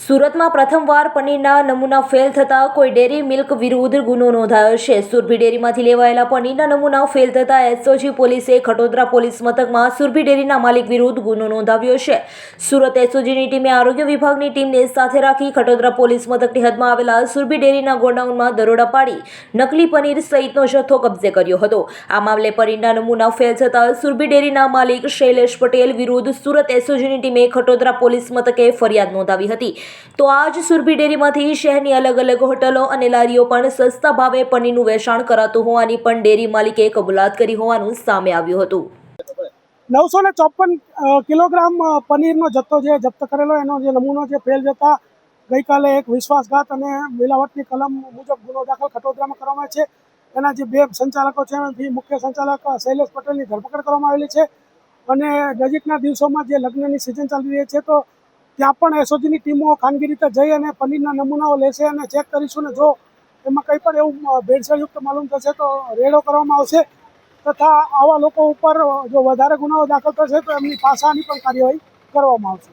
સુરતમાં પ્રથમવાર પનીરના નમૂના ફેલ થતા કોઈ ડેરી મિલ્ક વિરુદ્ધ ગુનો નોંધાયો છે. સુરભી ડેરીમાંથી લેવાયેલા પનીરના નમૂના ફેલ થતા એસઓજી પોલીસે ખટોદરા પોલીસ મથકમાં સુરભી ડેરીના માલિક વિરુદ્ધ ગુનો નોંધાવ્યો છે. સુરત એસઓજીની ટીમે આરોગ્ય વિભાગની ટીમને સાથે રાખી ખટોદરા પોલીસ મથકની હદમાં આવેલા સુરભી ડેરીના ગોડાઉનમાં દરોડા પાડી નકલી પનીર સહિતનો જથ્થો કબજે કર્યો હતો. આ મામલે પનીરના નમૂના ફેલ થતા સુરભી ડેરીના માલિક શૈલેષ પટેલ વિરુદ્ધ સુરત એસઓજીની ટીમે ખટોદરા પોલીસ મથકે ફરિયાદ નોંધાવી હતી. તો આજ સુરભી ડેરીમાંથી શહેરની અલગ અલગ હોટલો અને લારીઓ પણ સસ્તા ભાવે પનીરનું વેચાણ કરાતું હોવાની પણ ડેરી માલિકે કબૂલાત કરી હોવાનું સામે આવ્યું હતું. નવસો ને ચોપન કિલોગ્રામ પનીરનો જથ્થો જે જપ્ત કરેલો, એનો જે નમૂનો જે ફેલ જતા ગઈકાલે એક વિશ્વાસઘાત અને મિલાવટની કલમ મુજબ ગુનો દાખલ ખટોદરામાં કરવામાં છે. એના જે બે સંચાલકો છે એમાંથી મુખ્ય સંચાલક શૈલેષ પટેલની ધરપકડ કરવામાં આવેલી છે. અને નજીકના દિવસોમાં જે લગ્નની સિઝન ચાલી રહી છે, તો ત્યાં પણ એસઓજીની ટીમો ખાનગી રીતે જઈ અને પનીરના નમૂનાઓ લેશે અને ચેક કરીશું ને જો એમાં કંઈ પણ એવું ભેળસેળયુક્ત માલુમ થશે તો રેડો કરવામાં આવશે. તથા આવા લોકો ઉપર જો વધારે ગુનાઓ દાખલ થશે તો એમની પાસાની પણ કાર્યવાહી કરવામાં આવશે.